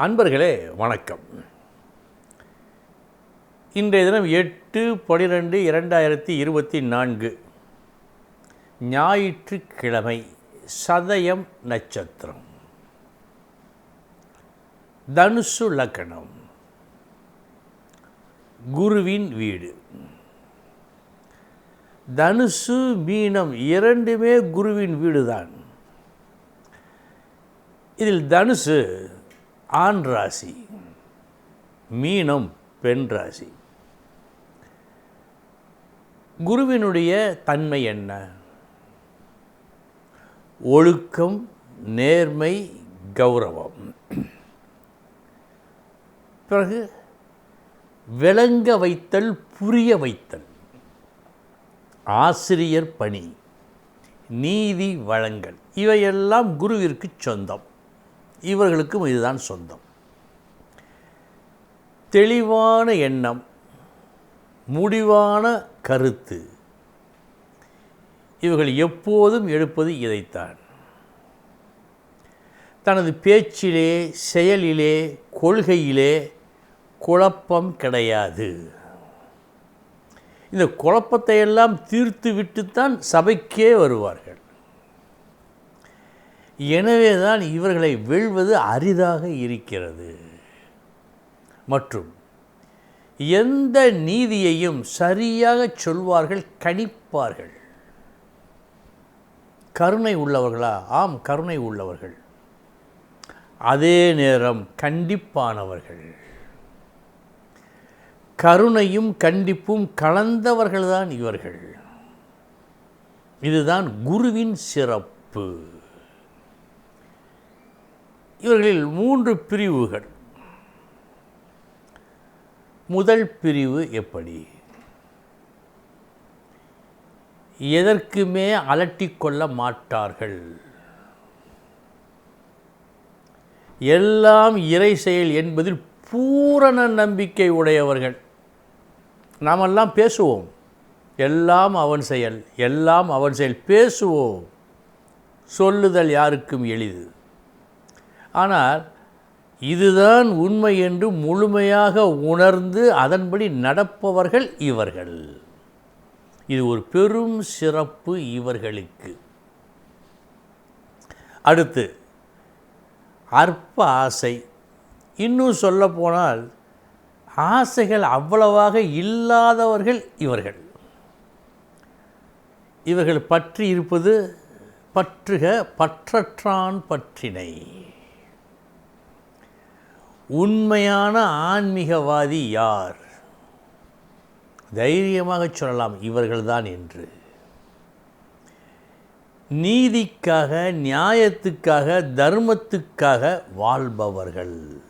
அன்பர்களே வணக்கம். இன்றைய தினம் எட்டு பனிரெண்டு இரண்டாயிரத்தி இருபத்தி நான்கு. ஞாயிற்றுக்கிழமை சதயம் நட்சத்திரம். தனுசு லக்கணம். குருவின் வீடு. தனுசு மீனம் இரண்டுமே குருவின் வீடுதான். இதில் தனுசு ஆண் ராசி மீனம் பெண் ராசி. குருவினுடைய தன்மை என்ன? ஒழுக்கம் நேர்மை கௌரவம். பிறகு விளங்க வைத்தல் புரிய வைத்தல். ஆசிரியர் பணி நீதி வழங்கல். இவையெல்லாம் குருவிற்கு சொந்தம். இவர்களுக்கும் இதுதான் சொந்தம். தெளிவான எண்ணம் முடிவான கருத்து. இவர்கள் எப்போதும் எடுப்பது இதைத்தான். தனது பேச்சிலே செயலிலே கொள்கையிலே குழப்பம் கிடையாது. இந்த குழப்பத்தை எல்லாம் தீர்த்து விட்டுத்தான் சபைக்கே வருவார்கள். எனவே தான் இவர்களை வீழ்வது அரிதாக இருக்கிறது. மற்றும் எந்த நீதியையும் சரியாக சொல்வார்கள் கணிப்பார்கள். கருணை உள்ளவர்களா? ஆம் கருணை உள்ளவர்கள். அதே நேரம் கண்டிப்பானவர்கள். கருணையும் கண்டிப்பும் கலந்தவர்கள்தான் இவர்கள். இதுதான் குருவின் சிறப்பு. இவர்களில் மூன்று பிரிவுகள். முதல் பிரிவு எப்படி? எதற்குமே அலட்டிக்கொள்ள மாட்டார்கள்? எல்லாம் இறை செயல் என்பதில் பூரண நம்பிக்கை உடையவர்கள். நாமெல்லாம் பேசுவோம். எல்லாம் அவன் செயல் எல்லாம் அவன் செயல். பேசுவோம். சொல்லுதல் யாருக்கும் எளிது. ஆனால் இதுதான் உண்மை என்று முழுமையாக உணர்ந்து அதன்படி நடப்பவர்கள் இவர்கள். இது ஒரு பெரும் சிறப்பு இவர்களுக்கு. அடுத்து அற்ப ஆசை. இன்னும் சொல்லப்போனால் ஆசைகள் அவ்வளவாக இல்லாதவர்கள் இவர்கள். இவர்கள் பற்றி இருப்பது பற்றுக பற்றற்றான் பற்றினை. உண்மையான ஆன்மீகவாதி யார்? தைரியமாக சொல்லலாம் இவர்கள்தான் என்று. நீதிக்காக நியாயத்துக்காக தர்மத்துக்காக வாழ்பவர்கள்.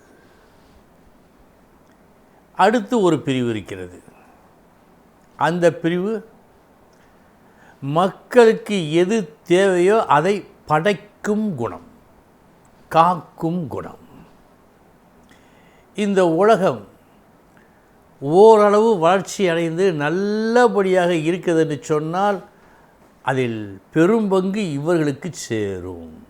அடுத்து ஒரு பிரிவு இருக்கிறது. அந்த பிரிவு மக்களுக்கு எது தேவையோ அதை படைக்கும் குணம் காக்கும் குணம். இந்த உலகம் ஓரளவு வளர்ச்சி அடைந்து நல்லபடியாக இருக்குதுன்னு சொன்னால் அதில் பெரும்பங்கு இவர்களுக்கு சேரும்.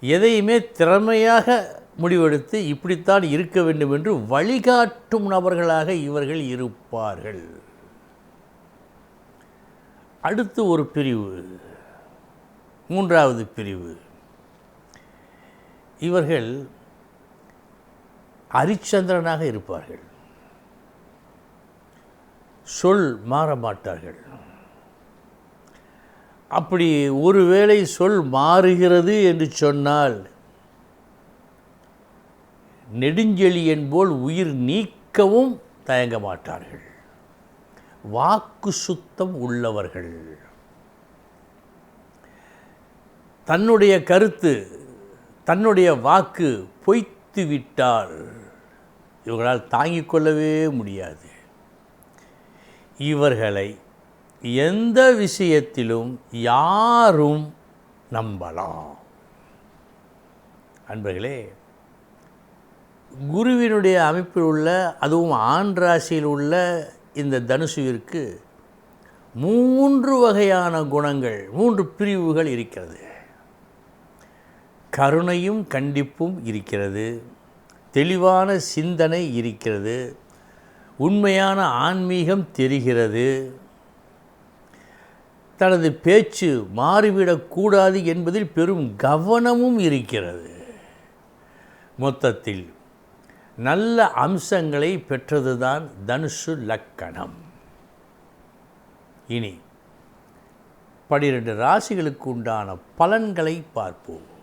எதையுமே திறமையாக முடிவெடுத்து இப்படித்தான் இருக்க வேண்டும் என்று வழிகாட்டும் நபர்களாக இவர்கள் இருப்பார்கள். அடுத்து ஒரு பிரிவு மூன்றாவது பிரிவு. இவர்கள் அரிச்சந்திரனாக இருப்பார்கள். சொல் மாற மாட்டார்கள். அப்படி ஒருவேளை சொல் மாறுகிறது என்று சொன்னால் நெடுஞ்செழியன் போல் உயிர் நீக்கவும் தயங்க மாட்டார்கள். வாக்கு சுத்தம் உள்ளவர்கள். தன்னுடைய கருத்து தன்னுடைய வாக்கு பொய் விட்டால் இவர்களால் தாங்கிக் கொள்ளவே முடியாது. இவர்களை எந்த விஷயத்திலும் யாரும் நம்பலாம். அன்பர்களே குருவினுடைய அமைப்பில் உள்ள அதுவும் ஆண் ராசியில் உள்ள இந்த தனுசுவிற்கு மூன்று வகையான குணங்கள் மூன்று பிரிவுகள் இருக்கிறது. கருணையும் கண்டிப்பும் இருக்கிறது. தெளிவான சிந்தனை இருக்கிறது. உண்மையான ஆன்மீகம் தெரிகிறது. தனது பேச்சு மாறிவிடக்கூடாது என்பதில் பெரும் கவனமும் இருக்கிறது. மொத்தத்தில் நல்ல அம்சங்களை பெற்றதுதான் தனுஷு லக்கணம். இனி பனிரெண்டு ராசிகளுக்கு உண்டான பலன்களை பார்ப்போம்.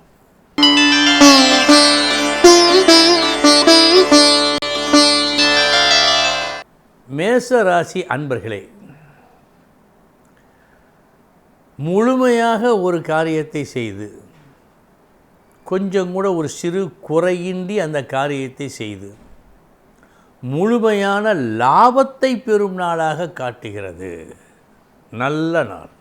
மேச ராசி அன்பர்களே முழுமையாக ஒரு காரியத்தை செய்து கொஞ்சம் கூட ஒரு சிறு குறையின்றி அந்த காரியத்தை செய்து முழுமையான லாபத்தை பெறும் நாளாக காட்டுகிறது. நல்ல நாள்.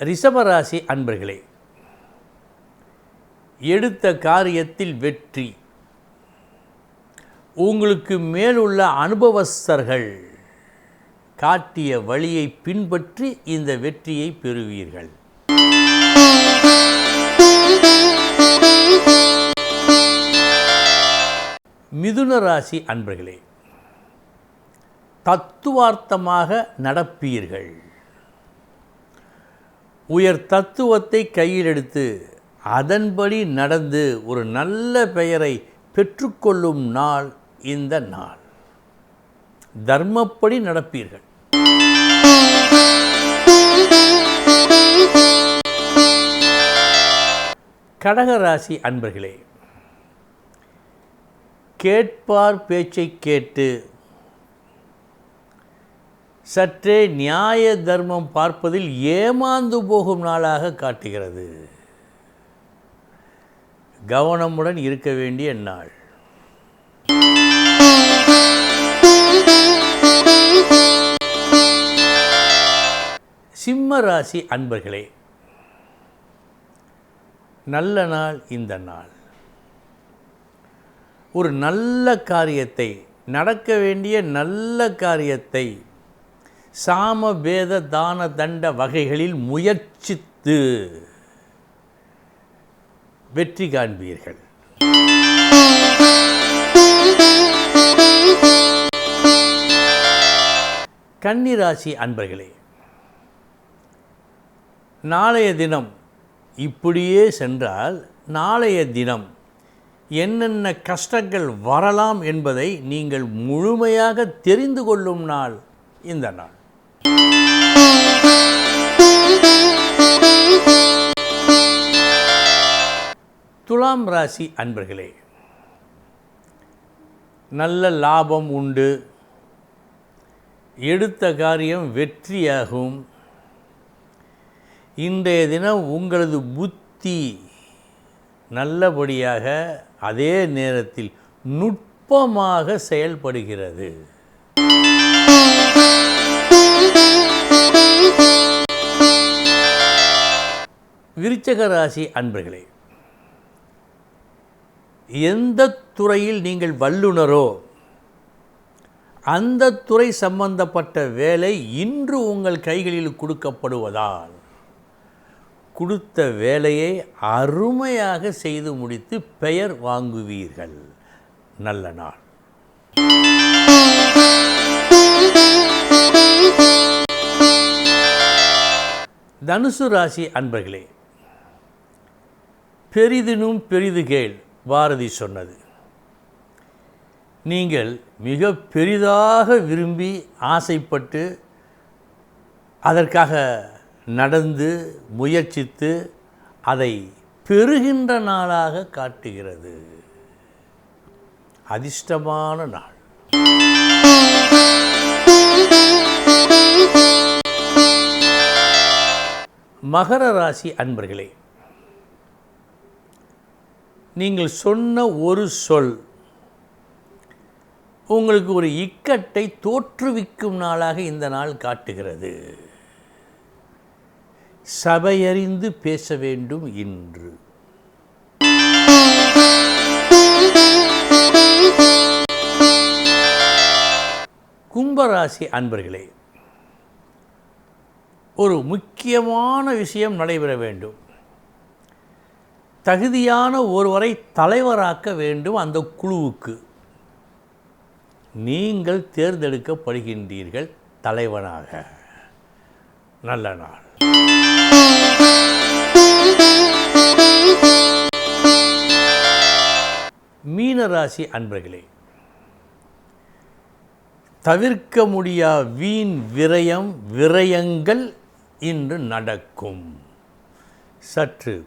ரிஷபராசி அன்பர்களே எடுத்த காரியத்தில் வெற்றி. உங்களுக்கு மேலுள்ள அனுபவஸ்தர்கள் காட்டிய வழியை பின்பற்றி இந்த வெற்றியை பெறுவீர்கள். மிதுன ராசி அன்பர்களே தத்துவார்த்தமாக நடப்பீர்கள். உயர் தத்துவத்தை கையில் எடுத்து அதன்படி நடந்து ஒரு நல்ல பெயரை பெற்றுக்கொள்ளும் நாள் இந்த நாள். தர்மப்படி நடப்பீர்கள். கடகராசி அன்பர்களே கேட்பார் பேச்சை கேட்டு சற்றே நியாய தர்மம் பார்ப்பதில் ஏமாந்து போகும் நாளாக காட்டுகிறது. கவனமுடன் இருக்க வேண்டிய நாள். சிம்ம ராசி அன்பர்களே நல்ல நாள் இந்த நாள். ஒரு நல்ல காரியத்தை நடக்க வேண்டிய நல்ல காரியத்தை சாம பேத தான தண்ட வகைகளில் முயற்சித்து வெற்றி காண்பீர்கள். கன்னிராசி அன்பர்களே நாளைய தினம் இப்படியே சென்றால் நாளைய தினம் என்னென்ன கஷ்டங்கள் வரலாம் என்பதை நீங்கள் முழுமையாக தெரிந்து கொள்ளும் நாள் இந்த நாள். துலாம் ராசி அன்பர்களே நல்ல லாபம் உண்டு. எடுத்த காரியம் வெற்றியாகும். இன்றைய தினம் உங்களது புத்தி நல்லபடியாக அதே நேரத்தில் நுட்பமாக செயல்படுகிறது. விருச்சக ராசி அன்பர்களே எந்த துறையில் நீங்கள் வல்லுனரோ அந்த துறை சம்பந்தப்பட்ட வேலை இன்று உங்கள் கைகளில் கொடுக்கப்படுவதால் கொடுத்த வேலையை அருமையாக செய்து முடித்து பெயர் வாங்குவீர்கள். நல்ல நாள். தனுசு ராசி அன்பர்களே பெரிதினும் பெரிது கேள் பாரதி சொன்னது. நீங்கள் மிக பெரிதாக விரும்பி ஆசைப்பட்டு அதற்காக நடந்து முயற்சித்து அதை பெறுகின்ற நாளாக காட்டுகிறது. அதிர்ஷ்டமான நாள். மகர ராசி அன்பர்களே நீங்கள் சொன்ன ஒரு சொல் உங்களுக்கு ஒரு இக்கட்டை தோற்றுவிக்கும் நாளாக இந்த நாள் காட்டுகிறது. சபையறிந்து பேச வேண்டும் இன்று. கும்பராசி அன்பர்களே ஒரு முக்கியமான விஷயம் நடைபெற வேண்டும். தகுதியான ஒருவரை தலைவராக்க வேண்டும் அந்த குழுவுக்கு. நீங்கள் தேர்ந்தெடுக்கப்படுகின்றீர்கள் தலைவனாக. நல்ல நாள். மீனராசி அன்பர்களே தவிர்க்க முடியா வீண் விரயம் விரயங்கள் இன்று நடக்கும். சற்று